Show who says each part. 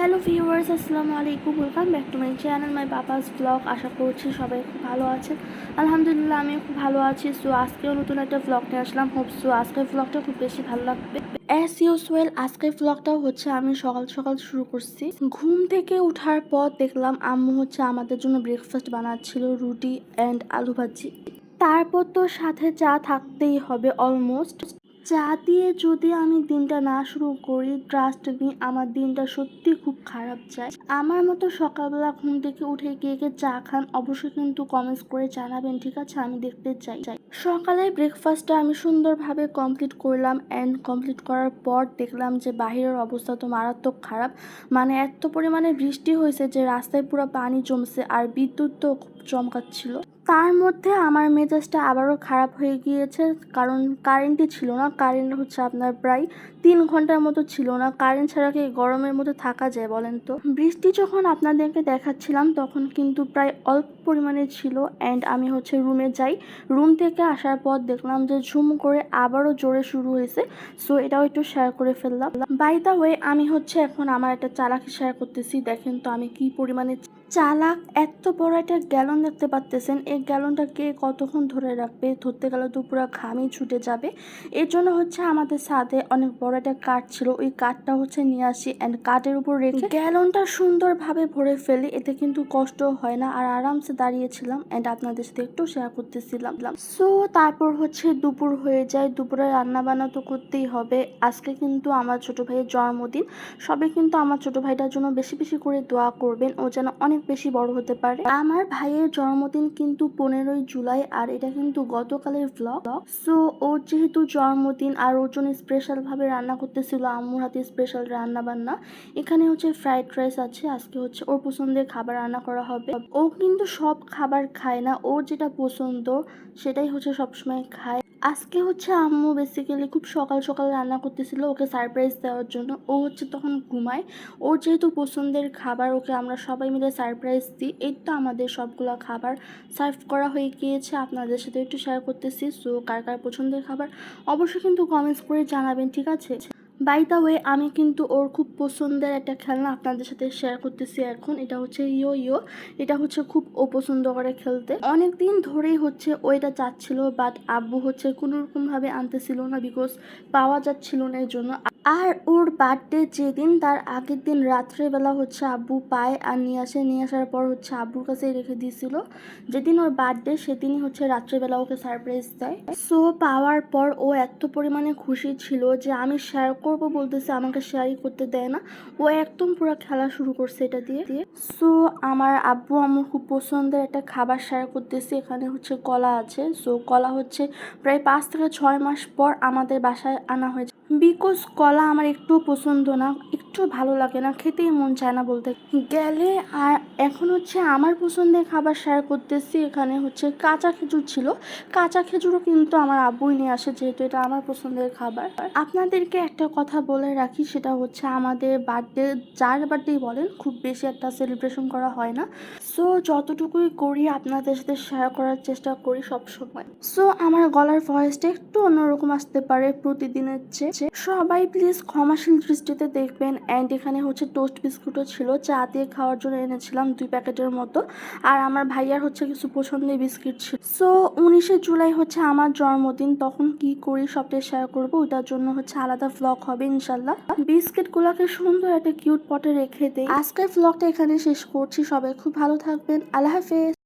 Speaker 1: Hello viewers আসসালামু আলাইকুম। Welcome back to my channel my Baba's vlog আশা করছি সবাই খুব ভালো আছেন। আলহামদুলিল্লাহ, আমিও খুব ভালো আছি। সো আজকেও নতুন একটা ব্লগ নিয়ে আসলাম। হোপ সো আজকের ব্লগটা খুব বেশি ভালো লাগবে। অ্যাজ ইউজুয়াল আজকের ব্লগটাও হচ্ছে, আমি সকাল সকাল শুরু করছি। ঘুম থেকে ওঠার পর দেখলাম, আম্মু হচ্ছে আমাদের জন্য ব্রেকফাস্ট বানাচ্ছিল, রুটি অ্যান্ড আলু ভাজি। তারপর তো সাথে চা থাকতেই হবে অলমোস্ট চা দিয়ে যদি আমি দিনটা না শুরু করি ট্রাস্ট মি আমার দিনটা সত্যি খুব খারাপ যায়। আমার মতো সকালবেলা ঘুম থেকে উঠে কে কে চা খান, অবশ্যই কিন্তু কমেন্টস করে জানাবেন, ঠিক আছে? আমি দেখতে চাই। সকালের ব্রেকফাস্টটা আমি সুন্দরভাবে কমপ্লিট করলাম অ্যান্ড কমপ্লিট করার পর দেখলাম যে বাহিরের অবস্থা তো মারাত্মক খারাপ। মানে এত পরিমাণে বৃষ্টি হয়েছে যে রাস্তায় পুরো পানি জমছে আর বিদ্যুৎ তো চমকাচ্ছিল। তার মধ্যে আমার মেজাজটা আবারও খারাপ হয়ে গিয়েছে, কারণ কারেন্টই ছিল না। কারেন্ট হচ্ছে আপনার প্রায় তিন ঘণ্টার মতো ছিল না। কারেন্ট ছাড়া কি গরমের মধ্যে থাকা যায় বলেন তো? বৃষ্টি যখন আপনাদেরকে দেখাচ্ছিলাম, তখন কিন্তু প্রায় অল্প পরিমাণে ছিল অ্যান্ড আমি হচ্ছে রুমে যাই। রুম থেকে আসার পর দেখলাম যে ঝুম করে আবারও জোরে শুরু হয়েছে। সো এটাও একটু শেয়ার করে ফেললাম। বাই দ্য ওয়ে আমি হচ্ছে এখন আমার একটা চালাকি শেয়ার করতেছি। দেখেন তো আমি কি পরিমাণে চালাক, এত বড় একটা গ্যালন দেখতে পাচ্তেছেন। এই গ্যালনটা কে কতক্ষণ ধরে রাখবে? ধরতে গেলে তো পুরো ঘামই ছুটে যাবে। এর জন্য হচ্ছে আমাদের সাথে অনেক বড় একটা কাঠ ছিল। ওই কাঠটা হচ্ছে নিয়ে আসি অ্যান্ড কাঠের উপর রেখে গ্যালনটা সুন্দরভাবে ভরে ফেলি। এতে কিন্তু কষ্ট হয় না। আর আরামসে দাঁড়িয়েছিলাম অ্যান্ড আপনাদের সাথে একটু শেয়ার করতেছিলাম। সো তারপর হচ্ছে দুপুর হয়ে যায়। দুপুরে রান্না বান্না তো করতেই হবে। আজকে কিন্তু আমার ছোট ভাইয়ের জন্মদিন। সবাই কিন্তু আমার ছোট ভাইটার জন্য বেশি বেশি করে দোয়া করবেন। ও যেন অনেক বেশি বড় হতে পারে। আমার ভাইয়ের জন্মদিন কিন্তু পনেরোই জুলাই আর এটা কিন্তু গতকালের ব্লগ সো ওর যেহেতু জন্মদিন আর ওর জন্য স্পেশাল ভাবে রান্না করতেছিল আম্মুর হাতে স্পেশাল রান্না বান্না এখানে হচ্ছে ফ্রাইড রাইস আছে, আজকে হচ্ছে ওর পছন্দের খাবার রান্না করা হবে। ও কিন্তু সব খাবার খায় না, ওর যেটা পছন্দ সেটাই হচ্ছে সবসময় খায়। আজকে হচ্ছে আম্মু বেসিক্যালি খুব সকাল সকাল রান্না করতেছিল ওকে সারপ্রাইজ দেওয়ার জন্য। ও হচ্ছে তখন ঘুমায়। ওর যেহেতু পছন্দের খাবার, ওকে আমরা সবাই মিলে সারপ্রাইজ দিই। এই তো আমাদের সবগুলো খাবার সার্ভ করা হয়ে গিয়েছে। আপনাদের সাথে একটু শেয়ার করতেছি। সো কার কার পছন্দের খাবার? অবশ্যই কিন্তু কমেন্টস করে জানাবেন, ঠিক আছে? বাই দা ওয়ে আমি কিন্তু ওর খুব পছন্দের একটা খেলনা আপনাদের সাথে শেয়ার করতেছি এখন। এটা হচ্ছে ইয়ো ইয়ো এটা হচ্ছে খুব ও পছন্দ করে খেলতে। অনেক দিন ধরেই হচ্ছে ও এটা চাচ্ছিল বাট আব্বু হচ্ছে কোনোরকমভাবে রকম ভাবে আনতেছিল না বিকজ পাওয়া যাচ্ছিল না এই জন্য। আর ওর বার্থডে যেদিন, তার আগের দিন রাত্রেবেলা হচ্ছে আব্বু পায় আর নিয়ে আসে, নিয়ে আসার পর হচ্ছে আব্বুর কাছে রেখে দিয়েছিল। যেদিন ওর বার্থডে সেদিনই হচ্ছে রাত্রেবেলা ওকে সারপ্রাইজ দেয়। সো পাওয়ার পর ও এত পরিমাণে খুশি ছিল যে আমি শেয়ার করব বলতেছে, আমাকে শেয়ারই করতে দেয় না। ও একদম পুরো খেলা শুরু করছে এটা দিয়ে। সো আমার আব্বু আমার খুব পছন্দের একটা খাবার শেয়ার করতেছি, এখানে হচ্ছে কলা আছে। সো কলা হচ্ছে প্রায় পাঁচ থেকে ছয় মাস পর আমাদের বাসায় আনা হয়েছে। বিকজ কলা আমার একটু পছন্দ না, একটু ভালো লাগে না, খেতেই মন চায় না বলতে। গেলে আর এখন হচ্ছে আমার পছন্দের খাবার শেয়ার করতেছি, এখানে হচ্ছে কাঁচা খেজুর ছিল। কাঁচা খেজুরও কিন্তু আমার আব্বুই নিয়ে আসে, যেহেতু এটা আমার পছন্দের খাবার। আপনাদেরকে একটা কথা বলে রাখি, সেটা হচ্ছে আমাদের বার্থডে যার বার্থডেই বলেন, খুব বেশি একটা সেলিব্রেশন করা হয় না। সো যতটুকুই করি, আপনাদের সাথে শেয়ার করার চেষ্টা করি সব সময়। সো আমার গলার ভয়েসটা একটু অন্যরকম আসতে পারে প্রতিদিনের চেয়ে। সবাই প্লিজ ক্ষমাশীল দৃষ্টিতে দেখবেন। অ্যান্ড এখানে হচ্ছে টোস্ট বিস্কুটও ছিল। চা দিয়ে খাওয়ার জন্য এনেছিলাম দুই প্যাকেটের মতো। আর আমার ভাইয়ার হচ্ছে কিছু পছন্দের বিস্কিট ছিল। সো উনিশে জুলাই হচ্ছে আমার জন্মদিন। তখন কি করি সবটাই শেয়ার করব। ওটার জন্য হচ্ছে আলাদা ভ্লগ হবে ইনশাল্লাহ বিস্কিট বিস্কিটগুলোকে সুন্দর একটা কিউট পটে রেখে দেই। আজকের ভ্লগটা এখানে শেষ করছি। সবাই খুব ভালো থাকবেন আল্লাহ হাফেজ।